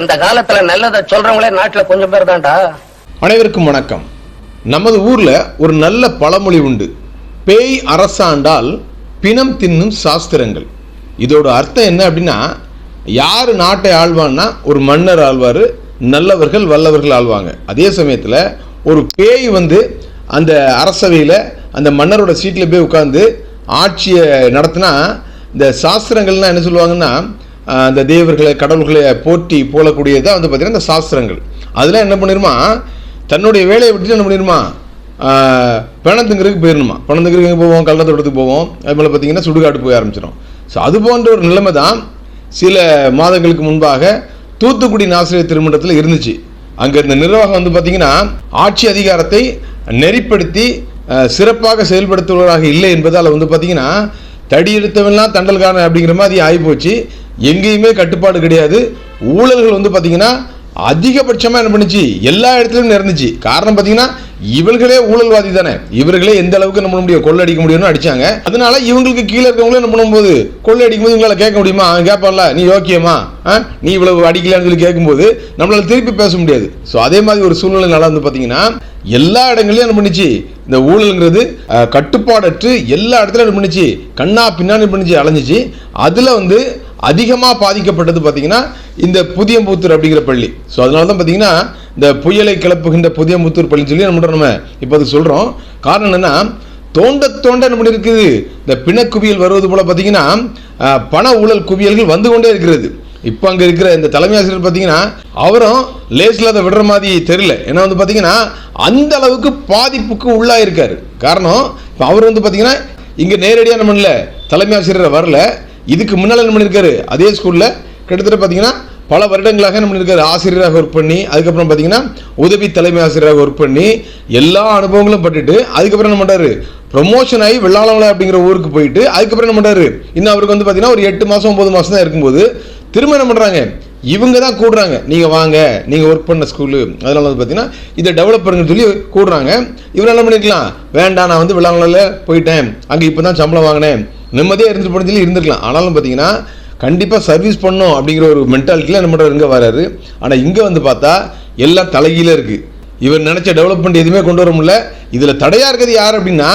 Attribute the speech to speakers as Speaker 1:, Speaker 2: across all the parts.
Speaker 1: இந்த காலத்துல நல்லதை சொல்றவங்களே நாட்டுல கொஞ்சம் பேர் தான்டா.
Speaker 2: அனைவருக்கும் வணக்கம். நமது ஊர்ல ஒரு நல்ல பழமொழி உண்டு. பேய் அரசாண்டால் பிணம் தின்னும் சாஸ்திரங்கள். இதோட அர்த்தம் என்ன அப்படின்னா யார் நாட்டை ஆழ்வான்னா ஒரு மன்னர் ஆழ்வார் நல்லவர்கள் வல்லவர்கள் ஆழ்வாங்க அதே சமயத்தில் ஒரு பேய் வந்து அந்த அரசவையில் அந்த மன்னரோட சீட்டில் போய் உட்காந்து ஆட்சியை நடத்தினா இந்த சாஸ்திரங்கள்லாம் என்ன சொல்லுவாங்கன்னா அந்த தேவர்களை கடவுள்களை போற்றி போலக்கூடியது தான் வந்து பார்த்திங்கன்னா இந்த சாஸ்திரங்கள். அதெல்லாம் என்ன பண்ணிருமா? தன்னுடைய வேலையை விட்டுட்டு என்ன பண்ணிருமா? பிணத்துங்கிறதுக்கு போயிடணுமா பணத்துங்கிறதுக்கு எங்கே போவோம்? கள்ளத்தோட்டத்துக்கு போவோம். அது போல் பார்த்தீங்கன்னா சுடுகாடு போய் ஆரம்பிச்சிடும் ஸோ அது போன்ற ஒரு நிலைமை தான் சில மாதங்களுக்கு முன்பாக தூத்துக்குடி நாசிரியர் திருமணத்தில் இருந்துச்சு. அங்கே இந்த நிர்வாகம் வந்து பார்த்தீங்கன்னா ஆட்சி அதிகாரத்தை நெறிப்படுத்தி சிறப்பாக செயல்படுத்துவதாக இல்லை என்பதால் வந்து பார்த்தீங்கன்னா தடி எடுத்தவெல்லாம் தண்டல்காரன் அப்படிங்கிற மாதிரி ஆகிப்போச்சு எங்கேயுமே கட்டுப்பாடு கிடையாது. ஊழல்கள் வந்து பார்த்திங்கன்னா அதிகபட்சமாக என்ன பண்ணுச்சு? எல்லா இடத்துலையும் நிறந்துச்சு காரணம் பார்த்தீங்கன்னா இவர்களே ஊழல்வாதி தானே? இவர்களே எந்த அளவுக்கு நம்ம பண்ண முடியும்? கொள்ளடிக்க முடியும்னு அடிச்சாங்க. அதனால இவங்களுக்கு கீழே இருக்கவங்களே என்ன பண்ணும்போது கொள்ளடிக்கும் போது இவங்களால கேட்க முடியுமா? அவன் கேட்பான்ல நீ யோக்கியமா? நீ இவ்வளவு அடிக்கலான்னு சொல்லி கேட்கும்போது நம்மளால திருப்பி பேச முடியாது. ஸோ அதே மாதிரி ஒரு சூழ்நிலை வந்து பார்த்தீங்கன்னா எல்லா இடங்களையும் என்ன பண்ணுச்சு? இந்த ஊழலுங்கிறது கட்டுப்பாடற்று எல்லா இடத்துலையும் என்ன பண்ணுச்சு? கண்ணா பின்னாடி பண்ணிச்சு அலைஞ்சிச்சு. அதில் வந்து அதிகமாக பாதிக்கப்பட்டது பார்த்தீங்கன்னா இந்த புதியம்பூத்தூர் அப்படிங்கிற பள்ளி. ஸோ அதனால தான் பார்த்தீங்கன்னா இந்த புயலை கிளப்புகின்ற புதியம்புத்தூர் பள்ளின்னு சொல்லி நம்ம நம்ம இப்போ அது சொல்கிறோம் காரணம் என்னென்னா தோண்ட தோண்ட என்ன பண்ணியிருக்குது இந்த பிணக்குவியல் வருவது போல் பார்த்தீங்கன்னா பண ஊழல் குவியல்கள் வந்து கொண்டே இருக்கிறது. இப்போ அங்கே இருக்கிற இந்த தலைமை ஆசிரியர் பார்த்தீங்கன்னா அவரும் லேஸில் அதை விடுற மாதிரி தெரியல. ஏன்னா வந்து பார்த்தீங்கன்னா அந்த அளவுக்கு பாதிப்புக்கு உள்ளாயிருக்காரு. காரணம் இப்போ அவர் வந்து பார்த்தீங்கன்னா இங்கே நேரடியாக நம்ம இல்லை தலைமை ஆசிரியர் வரல. இதுக்கு முன்னால் என்ன பண்ணியிருக்காரு அதே ஸ்கூலில் கிட்டத்தட்ட பார்த்தீங்கன்னா பல வருடங்களாக என்ன பண்ணியிருக்காரு ஆசிரியராக ஒர்க் பண்ணி அதுக்கப்புறம் பார்த்தீங்கன்னா உதவி தலைமை ஆசிரியராக ஒர்க் பண்ணி எல்லா அனுபவங்களும் பட்டுட்டு அதுக்கப்புறம் என்ன பண்ணுறாரு ப்ரொமோஷன் ஆகி வெள்ளாளமலை அப்படிங்கிற ஊருக்கு போயிட்டு அதுக்கப்புறம் என்ன பண்ணுறாரு இன்னும் அவருக்கு வந்து பார்த்தீங்கன்னா ஒரு எட்டு மாதம் ஒம்பது மாதம் தான் இருக்கும்போது திரும்ப என்ன பண்ணுறாங்க இவங்க தான் கூடுறாங்க. நீங்கள் வாங்க. நீங்கள் ஒர்க் பண்ண ஸ்கூலு அதனால வந்து பார்த்தீங்கன்னா இதை டெவலப் பண்ணுங்கன்னு சொல்லி கூடுறாங்க. இவர் என்ன பண்ணிக்கலாம் வேண்டாம் நான் வந்து விழாங்களில் போயிட்டேன். அங்கே இப்போ தான் சம்பளம் வாங்கினேன். நிம்மதியாக இருந்துட்டு போன இருந்திருக்கலாம். ஆனாலும் பார்த்தீங்கன்னா கண்டிப்பாக சர்வீஸ் பண்ணோம் அப்படிங்கிற ஒரு மென்டாலிட்டியில் என்ன இங்கே வராரு. ஆனால் இங்கே வந்து பார்த்தா எல்லாம் தலைகீழே இருக்குது இவர் நினச்ச டெவலப்மெண்ட் எதுவுமே கொண்டு வர முடியல. இதில் தடையாக இருக்கிறது யார் அப்படின்னா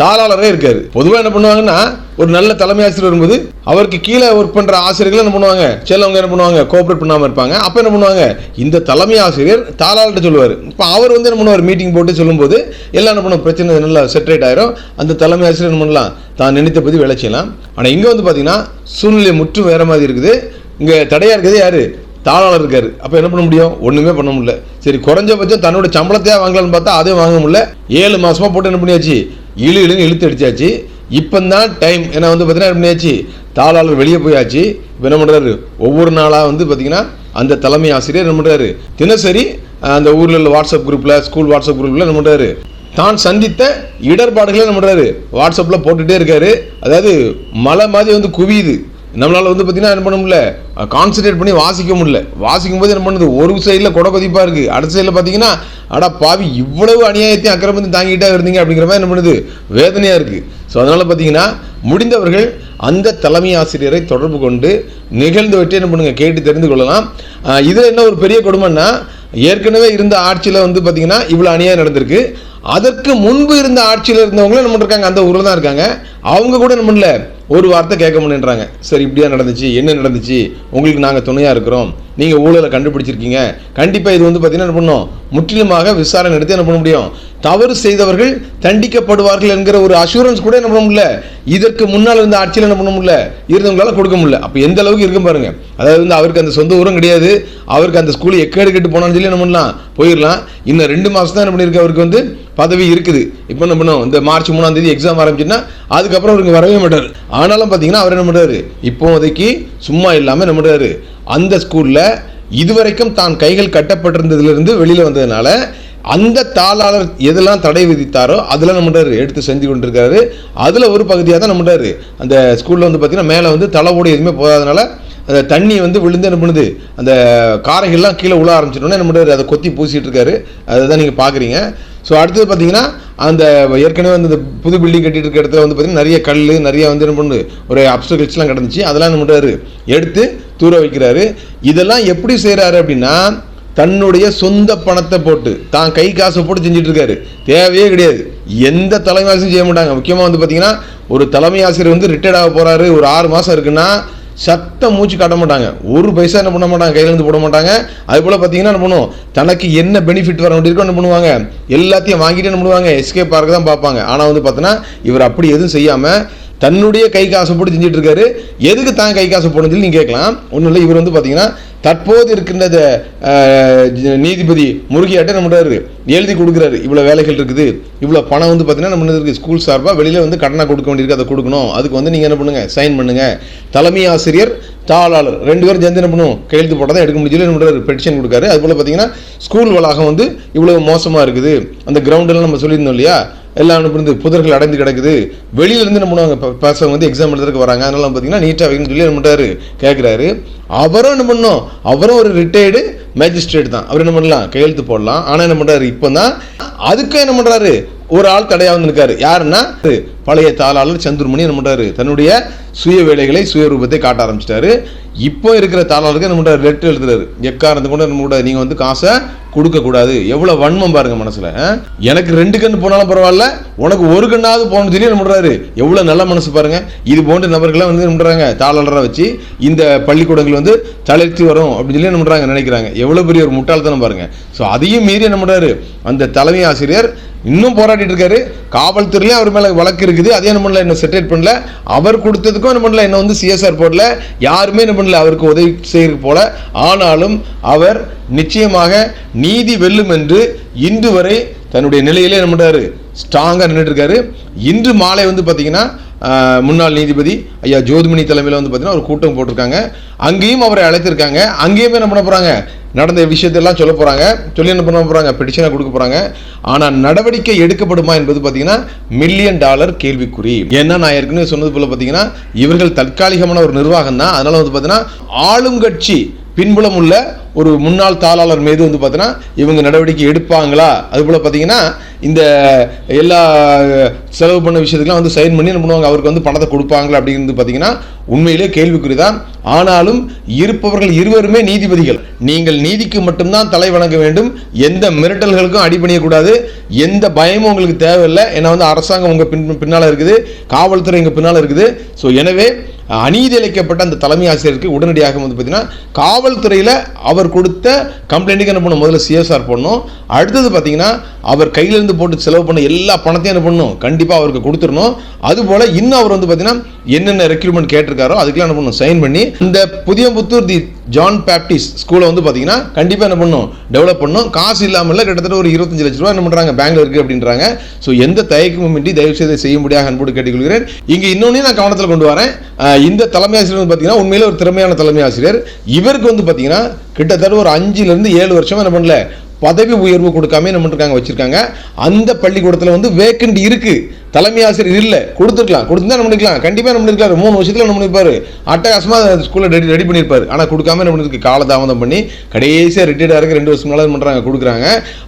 Speaker 2: தாளாளரே இருக்காரு. பொதுவாக என்ன பண்ணுவாங்கன்னா ஒரு நல்ல தலைமை ஆசிரியர் வரும்போது அவருக்கு கீழே ஒர்க் பண்ணுற ஆசிரியர்கள் என்ன பண்ணுவாங்க? சிலவங்க என்ன பண்ணுவாங்க? கோஆப்ரேட் பண்ணாமல் இருப்பாங்க. அப்போ என்ன பண்ணுவாங்க? இந்த தலைமை ஆசிரியர் தாளாளர்கிட்ட சொல்லுவார். இப்போ அவர் வந்து என்ன பண்ணுவார்? மீட்டிங் போட்டு சொல்லும்போது எல்லாம் என்ன பண்ணுவோம் பிரச்சனை நல்லா செட்ரேட் ஆயிரும். அந்த தலைமை ஆசிரியர் என்ன பண்ணலாம்? தான் நினைத்த பற்றி வேலை செய்யலாம். ஆனால் இங்கே வந்து பார்த்தீங்கன்னா சூழ்நிலை முற்றும் வேற மாதிரி இருக்குது. இங்கே தடையாக இருக்கிறது யாரு? தாளாளர் இருக்காரு. அப்போ என்ன பண்ண முடியும்? ஒன்றுமே பண்ண முடியல. சரி குறைஞ்சபட்சம் தன்னோட சம்பளத்தையாக வாங்கலாம்னு பார்த்தா அதே வாங்க முடியல. ஏழு மாசமா போட்டு என்ன பண்ணியாச்சு? இழு இழுன்னு இழுத்து அடிச்சாச்சு. இப்போ தான் டைம் ஏன்னா வந்து பார்த்தீங்கன்னா என்ன பண்ணியாச்சு? தாளாளர் வெளியே போயாச்சு. இப்போ என்ன பண்ணுறாரு ஒவ்வொரு நாளாக வந்து பார்த்தீங்கன்னா அந்த தலைமை ஆசிரியர் என்ன பண்ணுறாரு தினசரி அந்த ஊரில் உள்ள வாட்ஸ்அப் குரூப்பில் ஸ்கூல் வாட்ஸ்அப் குரூப்பில் என்ன பண்ணுறாரு தான் சந்தித்த இடர்பாடுகளை என்ன பண்ணுறாரு வாட்ஸ்அப்பில் போட்டுகிட்டே இருக்காரு. அதாவது மலை மாதிரி வந்து குவியுது. நம்மளால் வந்து பார்த்தீங்கன்னா என்ன பண்ண முடியல? கான்சென்ட்ரேட் பண்ணி வாசிக்க முடியல. வாசிக்கும் போது என்ன பண்ணுது? ஒரு சைடில் கொடை கொதிப்பாக இருக்குது அடுத்த சைடில் பார்த்தீங்கன்னா அடா பாவி இவ்வளவு அநியாயத்தையும் அக்கிரமத்தையும் தாங்கிட்டே இருந்தீங்க அப்படிங்கிற மாதிரி என்ன பண்ணுது? வேதனையாக இருக்குது ஸோ அதனால் பார்த்தீங்கன்னா முடிந்தவர்கள் அந்த தலைமை ஆசிரியரை தொடர்பு கொண்டு நிகழ்ந்தவற்றை என்ன பண்ணுங்க கேட்டு தெரிந்து கொள்ளலாம். இதில் என்ன ஒரு பெரிய கொடுமைன்னா ஏற்கனவே இருந்த ஆட்சியில் வந்து பார்த்தீங்கன்னா இவ்வளோ அநியாயம் நடந்திருக்கு. அதற்கு முன்பு இருந்த ஆட்சியில் இருந்தவங்களும் என்ன பண்ணிருக்காங்க? அந்த ஊரில் தான் இருக்காங்க. அவங்க கூட என்ன பண்ணல? ஒரு வார்த்தை கேட்க முடியன்றாங்க சரி இப்படியா நடந்துச்சு? என்ன நடந்துச்சு? உங்களுக்கு நாங்கள் துணையாக இருக்கிறோம். நீங்கள் ஊழலை கண்டுபிடிச்சிருக்கீங்க. கண்டிப்பாக இது வந்து பார்த்தீங்கன்னா என்ன பண்ணோம்? முற்றிலுமாக விசாரணை எடுத்து என்ன பண்ண முடியும்? தவறு செய்தவர்கள் தண்டிக்கப்படுவார்கள் என்கிற ஒரு அஷூரன்ஸ் கூட என்ன பண்ண முடியல? இதற்கு முன்னால் இருந்த ஆட்சியில் என்ன பண்ண முடியல? இருந்தவங்களால கொடுக்க முடியல. அப்போ எந்த அளவுக்கு இருக்கும் பாருங்க. அதாவது வந்து அவருக்கு அந்த சொந்த ஊரும் கிடையாது. அவருக்கு அந்த ஸ்கூல் எக்கேடு கெட்டு போனான்னு சொல்லி என்ன பண்ணலாம்? போயிடலாம். இன்னும் ரெண்டு மாதம் தான் என்ன பண்ணியிருக்கு? அவருக்கு வந்து பதவி இருக்குது. இப்போ என்ன பண்ணும்? இந்த மார்ச் மூணாம் தேதி எக்ஸாம் ஆரம்பிச்சுன்னா அதுக்கப்புறம் அவருக்கு வரவே மாட்டார். ஆனாலும் பார்த்தீங்கன்னா அவர் என்ன பண்ணுறாரு இப்போதைக்கு சும்மா இல்லாமல் என்ன பண்ணுறாரு அந்த ஸ்கூலில் இதுவரைக்கும் தான் கைகள் கட்டப்பட்டிருந்ததுலேருந்து வெளியில் வந்ததுனால அந்த தாளாளர் எதெல்லாம் தடை விதித்தாரோ அதில் நம்ம எடுத்து செஞ்சு கொண்டிருக்காரு. அதில் ஒரு பகுதியாக தான் நம்ம அந்த ஸ்கூலில் வந்து பார்த்திங்கன்னா மேலே வந்து தலை ஓடி எதுவுமே போகாதனால அந்த தண்ணி வந்து விழுந்து என்ன பண்ணுது? அந்த காரைகள்லாம் கீழே உள்ள ஆரம்பிச்சிட்டோன்னே என்ன பண்ணுறாரு அதை கொத்தி பூசிகிட்டு இருக்காரு. அதை தான் நீங்கள் பார்க்குறீங்க ஸோ அடுத்தது பார்த்தீங்கன்னா அந்த ஏற்கனவே வந்து இந்த புது பில்டிங் கட்டிட்டு இருக்க இடத்துல வந்து பார்த்தீங்கன்னா நிறைய கல் நிறைய வந்து என்ன பண்ணு ஒரு அப்சர்கிள்ஸ்லாம் கிடந்துச்சு. அதெல்லாம் என்ன பண்ணுறாரு எடுத்து தூர வைக்கிறாரு. இதெல்லாம் எப்படி செய்கிறாரு அப்படின்னா தன்னுடைய சொந்த பணத்தை போட்டு தான் கை காசை போட்டு செஞ்சுட்டு இருக்காரு. தேவையே கிடையாது. எந்த தலைமை ஆசிரியரும் செய்ய மாட்டாங்க. முக்கியமாக வந்து பார்த்தீங்கன்னா ஒரு தலைமை ஆசிரியர் வந்து ரிட்டையர்ட் ஆக போகிறாரு ஒரு ஆறு மாதம் இருக்குன்னா சத்தம் மூச்சு காட்ட மாட்டாங்க. ஒரு பைசா என்ன பண்ண மாட்டாங்க? கையிலேருந்து போட மாட்டாங்க. அது போல் பார்த்தீங்கன்னா என்ன பண்ணுவோம்? தனக்கு என்ன பெனிஃபிட் வர வேண்டியிருக்கோ என்ன பண்ணுவாங்க? எல்லாத்தையும் வாங்கிட்டு என்ன பண்ணுவாங்க? எஸ்கேப் பார்க்க தான் பார்ப்பாங்க. ஆனால் வந்து பார்த்தோன்னா இவர் அப்படி எதுவும் செய்யாமல் தன்னுடைய கை காசை போட்டு செஞ்சுட்டு இருக்காரு. எதுக்கு தான் கை காசை போடணும்னு சொல்லி நீங்கள் கேட்கலாம். ஒன்றும் இல்லை இவர் வந்து பார்த்தீங்கன்னா தற்போது இருக்கின்ற நீதிபதி முருகியாட்ட நம்ம பண்றாரு? எழுதி கொடுக்குறாரு. இவ்வளோ வேலைகள் இருக்குது. இவ்வளோ பணம் வந்து பார்த்தீங்கன்னா நம்ம இருக்குது ஸ்கூல் சார்பாக வெளியில் வந்து கடனை கொடுக்க வேண்டியிருக்கு. அதை கொடுக்கணும். அதுக்கு வந்து நீங்கள் என்ன பண்ணுங்கள் சைன் பண்ணுங்கள் தலைமை ஆசிரியர் தாளாளர் ரெண்டு பேரும் சேர்ந்து என்ன பண்ணுவோம் கையெழுத்து போட்டால் தான் எடுக்க முடியல. என்ன பண்ணுறாரு பெட்டிஷன் கொடுக்காரு. அதுபோல் பார்த்தீங்கன்னா ஸ்கூல் வளாகம் வந்து இவ்வளோ மோசமாக இருக்குது. அந்த கிரவுண்டெல்லாம் நம்ம சொல்லியிருந்தோம் இல்லையா? எல்லாம் அனுப்புறது புதர்கள் அடைந்து கிடக்குது. வெளியிலேருந்து என்ன பண்ணுவாங்க ப- பசங்க வந்து எக்ஸாம் எழுதுறதுக்கு வராங்க. அதனால பார்த்தீங்கன்னா நீட்டாக வைக்கணும்னு சொல்லி என்ன பண்ணுறாரு கேட்குறாரு அவரும் என்ன பண்ணோம் அவரும் ஒரு ரிட்டையர்டு மேஜிஸ்ட்ரேட் தான். அவர் என்ன பண்ணலாம்? கையெழுத்து போடலாம். ஆனால் என்ன பண்ணுறாரு இப்போ தான் அதுக்கும் என்ன பண்ணுறாரு ஒரு ஆள் தடையாக வந்துருக்காரு. யாருன்னா பழைய தாளாளர் சந்துருமணி என்ன பண்ணுறாரு தன்னுடைய சுய வேலைகளை சுயரூபத்தை காட்ட ஆரம்பிச்சிட்டாரு. இப்போ இருக்கிற தாளாளருக்கு என்ன பண்ணுறாரு லெட்டர் எழுதுறாரு. எக்காரணத்து கூட நம்ம கூட நீங்கள் வந்து காசை கொடுக்கக்கூடாது எவ்வளோ வன்மம் பாருங்க மனசில். எனக்கு ரெண்டு கண்ணு போனாலும் பரவாயில்ல. உனக்கு ஒரு கண்ணாவது போகணும் சொல்லி என்ன பண்ணுறாரு எவ்வளோ நல்ல மனசு பாருங்க. இது போன்ற நபர்கள்லாம் வந்து என்ன பண்ணுறாங்க தாளாளராக வச்சு இந்த பள்ளிக்கூடங்கள் வந்து தளர்த்தி வரும் அப்படின்னு சொல்லி என்ன பண்ணுறாங்க நினைக்கிறாங்க. எவ்வளோ பெரிய ஒரு முட்டாள்தனம் பாருங்க. ஸோ அதையும் மீறி என்ன பண்ணுறாரு அந்த தலைமை ஆசிரியர் இன்னும் போராடிட்டு இருக்காரு. காவல்துறையிலே அவர் மேலே வழக்கு இருக்குது. அதே என்ன பண்ணல என்ன செட்டேட் பண்ணல. அவர் கொடுத்ததுக்கும் என்ன பண்ணல என்ன வந்து சிஎஸ்ஆர் போடல. யாருமே என்ன பண்ணல அவருக்கு உதவி செய்யறது போல. ஆனாலும் அவர் நிச்சயமாக நீதி வெல்லும் என்று இன்று வரை தன்னுடைய நிலையிலே என்ன பண்ணுறாரு ஸ்ட்ராங்காக நின்றுட்டு இருக்காரு. இன்று மாலை வந்து பார்த்தீங்கன்னா முன்னாள் நீதிபதி ஐயா ஜோதிமணி தலைமையில் வந்து பார்த்தீங்கன்னா ஒரு கூட்டம் போட்டிருக்காங்க. அங்கேயும் அவரை அழைத்திருக்காங்க. அங்கேயுமே என்ன பண்ண போகிறாங்க நடந்த விஷயத்தெல்லாம் சொல்ல போகிறாங்க சொல்லி என்ன பண்ண போகிறாங்க பெட்டிஷனாக கொடுக்க போகிறாங்க ஆனால் நடவடிக்கை எடுக்கப்படுமா என்பது பார்த்தீங்கன்னா மில்லியன் டாலர் கேள்விக்குறி. ஏன்னா நான் ஏற்கனவே சொன்னது போல் பார்த்தீங்கன்னா இவர்கள் தற்காலிகமான ஒரு நிர்வாகம் தான் அதனால் வந்து பார்த்தீங்கன்னா ஆளுங்கட்சி பின்புலம் உள்ள ஒரு முன்னாள் தாளாளர் மீது வந்து பார்த்தீங்கன்னா இவங்க நடவடிக்கை எடுப்பாங்களா? அதுபோல் பார்த்தீங்கன்னா இந்த எல்லா செலவு பண்ண விஷயத்துக்குலாம் வந்து சைன் பண்ணி என்ன பண்ணுவாங்க? அவருக்கு வந்து பணத்தை கொடுப்பாங்களா அப்படிங்கிறது பார்த்தீங்கன்னா உண்மையிலே கேள்விக்குறி தான் ஆனாலும் இருப்பவர்கள் இருவருமே நீதிபதிகள். நீங்கள் நீதிக்கு மட்டும்தான் தலை வணங்க வேண்டும். எந்த மிரட்டல்களுக்கும் அடிபணியக்கூடாது எந்த பயமும் உங்களுக்கு தேவையில்லை. ஏன்னா வந்து அரசாங்கம் உங்கள் பின் பின்னால் இருக்குது. காவல்துறை இங்கே பின்னால் இருக்குது. ஸோ எனவே அநீதி இழைக்கப்பட்ட அந்த தலைமை ஆசிரியருக்கு உடனடியாக வந்து பார்த்திங்கன்னா காவல்துறையில் அவர் கொடுத்த கம்ப்ளைண்ட்டுக்கு என்ன பண்ணணும்? முதல்ல சிஎஸ்ஆர் பண்ணணும் அடுத்தது பார்த்தீங்கன்னா அவர் கையிலேருந்து போட்டு செலவு பண்ண எல்லா பணத்தையும் என்ன பண்ணணும்? கண்டிப்பாக அவருக்கு கொடுத்துடணும். அதுபோல் இன்னும் அவர் வந்து பார்த்தீங்கன்னா என்னென்ன ரெக்யூர்மெண்ட் கேட்டிருக்காரோ அதுக்கெல்லாம் என்ன பண்ணணும்? சைன் பண்ணி இந்த புதியம்புத்தூர் தி ஜான் பேப்டிஸ் ஸ்கூலை வந்து பார்த்தீங்கன்னா கண்டிப்பாக என்ன பண்ணும் டெவலப் பண்ணணும். காசு இல்லாமல் கிட்டத்தட்ட ஒரு இருபத்தஞ்சு லட்ச ரூபா என்ன பண்ணுறாங்க பேங்க்ல இருக்குது அப்படின்றாங்க. ஸோ எந்த தயக்கமும் இன்றி தயவு செய்து செய்ய செய்யும்படியாக அன்போடு கேட்டுக்கொள்கிறேன். இங்கே இன்னொன்னே நான் கவனத்தில் கொண்டு வரேன். இந்த தலைமை ஆசிரியர் வந்து பார்த்தீங்கன்னா உண்மையிலே ஒரு திறமையான தலைமை ஆசிரியர். இவருக்கு வந்து பார்த்தீங்கன்னா கிட்டத்தட்ட ஒரு அஞ்சுலேருந்து ஏழு வருஷமாக என்ன பண்ணல? பதவி உயர்வு கொடுக்காம என்ன பண்ணிருக்காங்க? வச்சிருக்காங்க. அந்த பள்ளிக்கூடத்தில் வந்து வேக்கண்ட் இருக்குது தலைமை ஆசிரியர் இல்லை கொடுத்துருக்கலாம். கொடுத்துருந்தா என்ன பண்ணிக்கலாம் கண்டிப்பாக என்ன பண்ணிருக்காரு மூணு வருஷத்தில் என்ன பண்ணிருப்பாரு அட்டகாசமாக ஸ்கூலில் ரெடி ரெடி பண்ணியிருப்பார். ஆனால் கொடுக்காம என்ன பண்ணிருக்கு காலதாமதம் பண்ணி கடைசியாக ரிட்டையர்டாக இருக்க ரெண்டு வருஷம் என்ன பண்ணுறாங்க கொடுக்குறாங்க.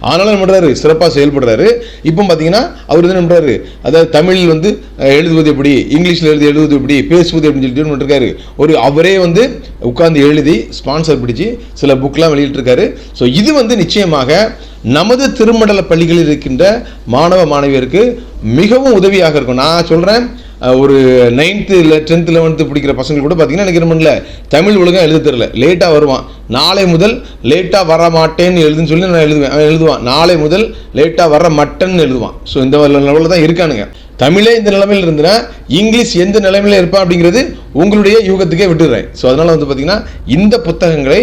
Speaker 2: ஆனாலும் என்ன பண்ணுறாரு சிறப்பாக செயல்படுறாரு. இப்போ பார்த்தீங்கன்னா அவர் என்ன பண்ணுறாரு அதாவது தமிழ் வந்து எழுதுவது எப்படி? இங்கிலீஷில் எழுதி எழுதுவது எப்படி? பேசுவது அப்படின்னு சொல்லிட்டு என்ன பண்ணிருக்காரு? ஒரு அவரே வந்து உட்கார்ந்து எழுதி ஸ்பான்சர் பிடிச்சி சில புக்லாம் வெளியிட்டிருக்காரு. ஸோ இது வந்து நிச்சயமாக நமது திருமண்டல பள்ளிகளில் இருக்கின்ற மாணவ மாணவியருக்கு மிகவும் உதவியாக இருக்கும். நான் சொல்கிறேன் ஒரு நைன்த்து இல்லை டென்த்து லெவன்த்து பிடிக்கிற பசங்க கூட பார்த்தீங்கன்னா எனக்கு என்ன பண்ணல? தமிழ் ஒழுங்காக எழுத தெரில லேட்டாக வருவான். நாளை முதல் லேட்டாக வர மாட்டேன்னு எழுதுன்னு சொல்லி நான் எழுதுவேன். அவன் எழுதுவான். நாளை முதல் லேட்டாக வர மாட்டேன்னு எழுதுவான். ஸோ இந்த லெவலில் தான் இருக்கானுங்க. தமிழே இந்த நிலைமையில் இருந்துன்னா இங்கிலீஷ் எந்த நிலைமையில் இருப்பான் அப்படிங்கிறது உங்களுடைய யூகத்துக்கே விட்டுடுறேன். ஸோ அதனால் வந்து பார்த்திங்கன்னா இந்த புத்தகங்களை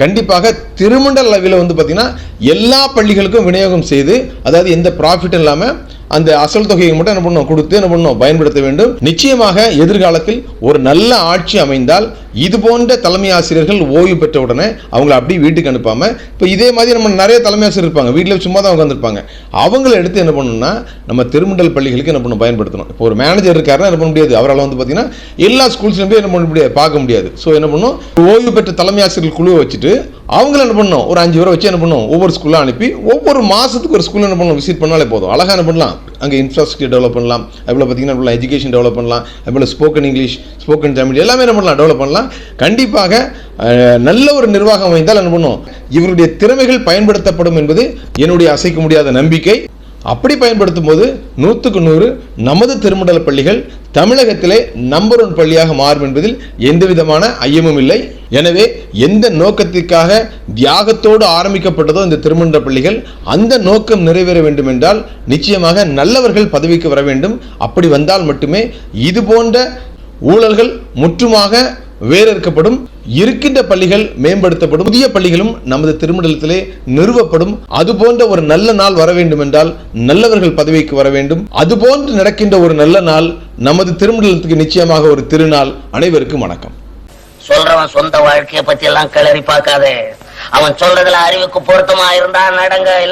Speaker 2: கண்டிப்பாக திருமண்டல அளவில் வந்து பார்த்திங்கன்னா எல்லா பள்ளிகளுக்கும் விநியோகம் செய்து அதாவது எந்த ப்ராஃபிட்டும் இல்லாமல் அந்த அசல் தொகையை மட்டும் என்ன பண்ணணும் கொடுத்து என்ன பண்ணும்? பயன்படுத்த வேண்டும். நிச்சயமாக எதிர்காலத்தில் ஒரு நல்ல ஆட்சி அமைந்தால் இது போன்ற தலைமை ஆசிரியர்கள் ஓய்வு பெற்ற உடனே அவங்கள அப்படியே வீட்டுக்கு அனுப்பாமல் இப்போ இதே மாதிரி நம்ம நிறைய தலைமை ஆசிரியர் இருப்பாங்க. வீட்டில் சும்மா தான் உட்காந்துருப்பாங்க அவங்கள எடுத்து என்ன பண்ணணும்னா நம்ம திருமண்டல் பள்ளிகளுக்கு என்ன பண்ணணும் பயன்படுத்தணும். இப்போ ஒரு மேனேஜர் இருக்காருன்னா என்ன பண்ண முடியாது? அவரால் வந்து பார்த்தீங்கன்னா எல்லா ஸ்கூல்ஸ்லையும் போய் என்ன பண்ண முடியாது? பார்க்க முடியாது. ஸோ என்ன பண்ணும்? ஓய்வு பெற்ற தலைமை ஆசிரியர்கள் குழுவை வச்சுட்டு அவங்கள என்ன பண்ணணும் ஒரு அஞ்சு பேரை வச்சு என்ன பண்ணணும் ஒவ்வொரு ஸ்கூலாக அனுப்பி ஒவ்வொரு மாதத்துக்கு ஒரு ஸ்கூல் என்ன பண்ணணும் விசிட் பண்ணாலே போதும். அழகாக என்ன பண்ணலாம்? அங்கே இன்ஃப்ராஸ்ட்ரக்சர் டெவலப் பண்ணலாம். அதுபோல் பார்த்தீங்கன்னா எஜுகேஷன் டெவலப் பண்ணலாம். அதுபோல் ஸ்போக்கன் இங்கிலீஷ் ஸ்போக்கன் தமிழ் எல்லாமே என்ன பண்ணலாம்? டெவலப் பண்ணலாம். கண்டிப்பாக நல்ல ஒரு நிர்வாகம் அமைந்தால் என்ன பண்ணும்? இவருடைய திறமைகள் பயன்படுத்தப்படும் என்பது என்னுடைய அசைக்க முடியாத நம்பிக்கை. அப்படி பயன்படுத்தும் போது நூற்றுக்கு நூறு நமது திருமண்டல பள்ளிகள் தமிழகத்திலே நம்பர் ஒன் பள்ளியாக மாறும் என்பதில் எந்த விதமான ஐயமும் இல்லை. எனவே எந்த நோக்கத்திற்காக தியாகத்தோடு ஆரம்பிக்கப்பட்டதோ இந்த திருமண்ட பள்ளிகள் அந்த நோக்கம் நிறைவேற வேண்டும் என்றால் நிச்சயமாக நல்லவர்கள் பதவிக்கு வர வேண்டும். அப்படி வந்தால் மட்டுமே இது போன்ற ஊழல்கள் முற்றுமாக வேறறுக்கப்படும் இருக்கின்ற பள்ளிகள் மேம்படுத்தப்படும். புதிய பள்ளிகளும் நமது திருமண்டலத்திலே நிறுவப்படும். அது போன்ற ஒரு நல்ல நாள் வர வேண்டும் என்றால் நல்லவர்கள் பதவிக்கு வர வேண்டும். அதுபோன்று நடக்கின்ற ஒரு நல்ல நாள் நமது திருமண்டலத்துக்கு நிச்சயமாக ஒரு திருநாள். அனைவருக்கும் வணக்கம்.
Speaker 1: சொல்றவன் சொந்த வாழ்க்கையை பத்தி எல்லாம் கிளறி பார்க்காதே. அவன் சொல்றதுல அறிவுக்கு பொருத்தமா இருந்தா நடங்க